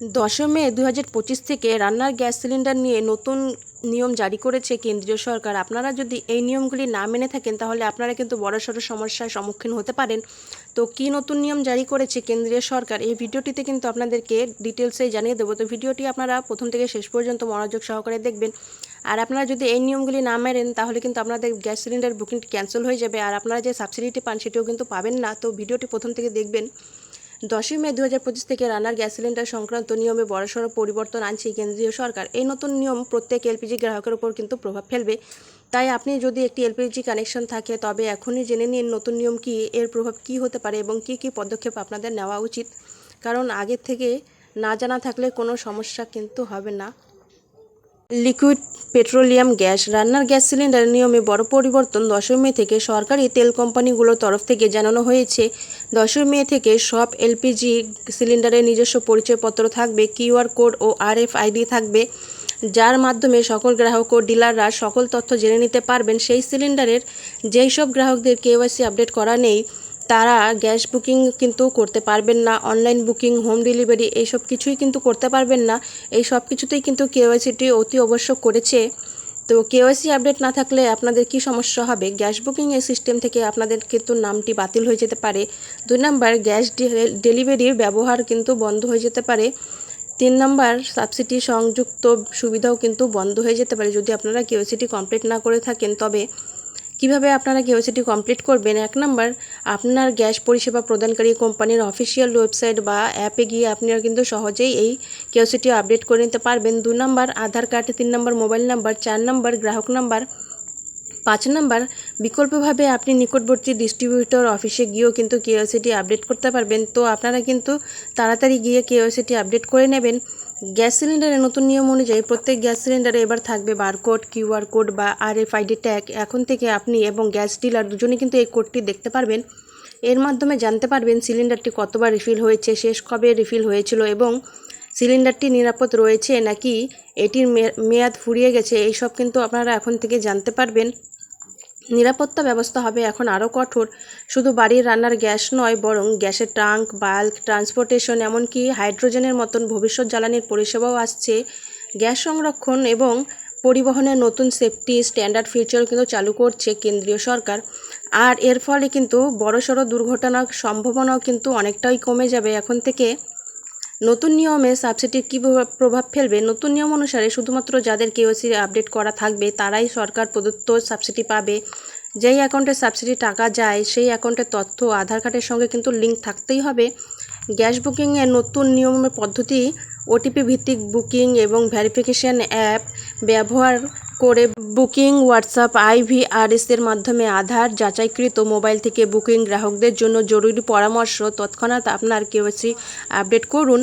দশই মে দু হাজার পঁচিশ থেকে রান্নার গ্যাস সিলিন্ডার নিয়ে নতুন নিয়ম জারি করেছে কেন্দ্রীয় সরকার। আপনারা যদি এই নিয়মগুলি না মেনে থাকেন, তাহলে আপনারা কিন্তু বড়সড় সমস্যার সম্মুখীন হতে পারেন। তো কী নতুন নিয়ম জারি করেছে কেন্দ্রীয় সরকার, এই ভিডিওটিতে কিন্তু আপনাদেরকে ডিটেলসে জানিয়ে দেবো। তো ভিডিওটি আপনারা প্রথম থেকে শেষ পর্যন্ত মনোযোগ সহকারে দেখবেন। আর আপনারা যদি এই নিয়মগুলি না মেনেন, তাহলে কিন্তু আপনাদের গ্যাস সিলিন্ডার বুকিংটি ক্যান্সেল হয়ে যাবে। আর আপনারা যে সাবসিডিটি পান, সেটিও কিন্তু পাবেন না। তো ভিডিওটি প্রথম থেকে দেখবেন। দশই মে দু হাজার পঁচিশ থেকে রান্নার গ্যাস সিলিন্ডার সংক্রান্ত নিয়মে বড়সড় পরিবর্তন আনছে কেন্দ্রীয় সরকার। এই নতুন নিয়ম প্রত্যেক এলপিজি গ্রাহকের উপর কিন্তু প্রভাব ফেলবে। তাই আপনি যদি একটি এলপিজি কানেকশন থাকে, তবে এখনই জেনে নিন নতুন নিয়ম কি, এর প্রভাব কি হতে পারে এবং কি কি পদক্ষেপ আপনাদের নেওয়া উচিত। কারণ আগের থেকে না জানা থাকলে কোনো সমস্যা কিন্তু হবে না। Liquid petroleum gas. রান্নার গ্যাস সিলিন্ডারের নিয়মে বড় পরিবর্তন দশই মে থেকে সরকারি তেল কোম্পানিগুলোর তরফ থেকে জানানো হয়েছে। দশই মে থেকে সব এলপিজি সিলিন্ডারের নিজস্ব পরিচয়পত্র থাকবে কিউআর কোড ও আরএফআইডি থাকবে, যার মাধ্যমে সকল গ্রাহক ও ডিলাররা সকল তথ্য জেনে নিতে পারবেন। সেই সিলিন্ডারের যেই সব গ্রাহকদের কেওয়াইসি আপডেট করা নেই তারা গ্যাস বুকিং কিন্তু করতে পারবেন না, অনলাইন বুকিং, হোম ডেলিভারি এইসব কিছুই কিন্তু করতে পারবেন না। এই সব কিছুতেই কিন্তু কেওয়াইসিটি অতি আবশ্যক করেছে। তো কেওয়াইসি আপডেট না থাকলে আপনাদের কি সমস্যা হবে? গ্যাস বুকিং সিস্টেম থেকে আপনাদের কিন্তু নামটি বাতিল হয়ে যেতে পারে। দুই নাম্বার, গ্যাস ডেলিভারির ব্যবহার কিন্তু বন্ধ হয়ে যেতে পারে। তিন নাম্বার, সাবসিডি সংযুক্ত সুবিধাও কিন্তু বন্ধ হয়ে যেতে পারে। যদি আপনারা কেওয়াইসিটি কমপ্লিট না করে থাকেন, তবে কীভাবে আপনারা কেওয়াইসিটি কমপ্লিট করবেন? এক নাম্বার, আপনার গ্যাস পরিষেবা প্রদানকারী কোম্পানির অফিসিয়াল ওয়েবসাইট বা অ্যাপে গিয়ে আপনারা কিন্তু সহজেই এই কেওয়াইসিটি আপডেট করে নিতে পারবেন। দু নাম্বার, আধার কার্ড, তিন নাম্বার, মোবাইল নাম্বার, চার নাম্বার, গ্রাহক নাম্বার। পাঁচ নাম্বার, বিকল্পভাবে আপনি নিকটবর্তী ডিস্ট্রিবিউটর অফিসে গিয়েও কিন্তু কেওয়াইসিটি আপডেট করতে পারবেন। তো আপনারা কিন্তু তাড়াতাড়ি গিয়ে কেওয়াইসিটি আপডেট করে নেবেন। গ্যাস সিলিন্ডারের নতুন নিয়ম অনুযায়ী প্রত্যেক গ্যাস সিলিন্ডারে এবার থাকবে বারকোড, কিউআর কোড বা আরএফআইডি ট্যাগ। এখন থেকে আপনি এবং গ্যাস ডিলার দুজনে কিন্তু এই কোডটি দেখতে পারবেন। এর মাধ্যমে জানতে পারবেন সিলিন্ডারটি কতবার রিফিল হয়েছে, শেষ কবে রিফিল হয়েছিল এবং সিলিন্ডারটি নিরাপদ রয়েছে নাকি এটির মেয়াদ ফুরিয়ে গেছে, এইসব কিন্তু আপনারা এখন থেকে জানতে পারবেন। নিরাপত্তা ব্যবস্থা হবে এখন আরও কঠোর। শুধু বাড়ির রান্নার গ্যাস নয়, বরং গ্যাসের ট্রাঙ্ক বাল্ক ট্রান্সপোর্টেশন, এমনকি হাইড্রোজেনের মতন ভবিষ্যৎ জ্বালানির পরিষেবাও আসছে। গ্যাস সংরক্ষণ এবং পরিবহনের নতুন সেফটি স্ট্যান্ডার্ড ফিচার কিন্তু চালু করছে কেন্দ্রীয় সরকার। আর এর ফলে কিন্তু বড়সড় দুর্ঘটনার সম্ভাবনাও কিন্তু অনেকটাই কমে যাবে। এখন থেকে নতুন নিয়মে সাবসিডির কী প্রভাব- ফেলবে? নতুন নিয়ম অনুসারে শুধুমাত্র যাদের কেওসি আপডেট করা থাকবে, তারাই সরকার প্রদত্ত সাবসিডি পাবে। যেই অ্যাকাউন্টে সাবসিডি টাকা যায়, সেই অ্যাকাউন্টের তথ্য, আধার কার্ডের সঙ্গে কিন্তু লিঙ্ক থাকতেই হবে। গ্যাস বুকিংয়ের নতুন নিয়মের পদ্ধতি ওটিপি ভিত্তিক বুকিং এবং ভেরিফিকেশন অ্যাপ ব্যবহার করে বুকিং, হোয়াটসঅ্যাপ আইভিআরএস এর মাধ্যমে আধার যাচাইকৃত মোবাইল থেকে বুকিং গ্রাহকদের জন্য জরুরি পরামর্শ। তৎক্ষণাৎ আপনার কেওয়াইসি আপডেট করুন।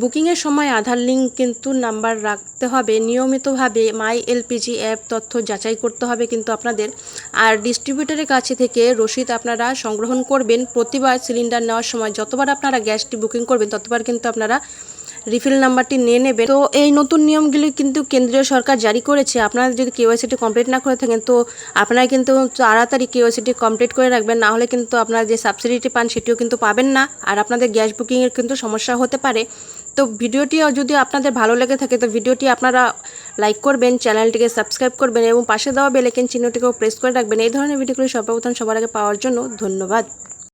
বুকিংয়ের সময় আধার লিঙ্ক কিন্তু নাম্বার রাখতে হবে। নিয়মিতভাবে মাই এলপিজি অ্যাপ তথ্য যাচাই করতে হবে কিন্তু আপনাদের। আর ডিস্ট্রিবিউটরের কাছে থেকে রসিদ আপনারা সংগ্রহণ করবেন। প্রতিবার সিলিন্ডার নেওয়ার সময় যতবার আপনারা গ্যাসটি বুকিং করবেন, ততবার কিন্তু আপনারা রিফিল নাম্বারটি নিয়ে নেবেন। তো এই নতুন নিয়মগুলি কিন্তু কেন্দ্রীয় সরকার জারি করেছে। আপনারা যদি কেওয়াইসিটি কমপ্লিট না করে থাকেন, তো আপনারা কিন্তু তাড়াতাড়ি কেওয়াইসিটি কমপ্লিট করে রাখবেন। না হলে কিন্তু আপনারা যে সাবসিডিটি পান, সেটিও কিন্তু পাবেন না। আর আপনাদের গ্যাস বুকিংয়ের কিন্তু সমস্যা হতে পারে। তো ভিডিওটি যদি আপনাদের ভালো লেগে থাকে, তো ভিডিওটি আপনারা লাইক করবেন, চ্যানেলটিকে সাবস্ক্রাইব করবেন এবং পাশে দেওয়া বেলেকেন চিহ্নটিকেও প্রেস করে রাখবেন। এই ধরনের ভিডিওগুলি সর্বপ্রথম সবার আগে পাওয়ার জন্য ধন্যবাদ।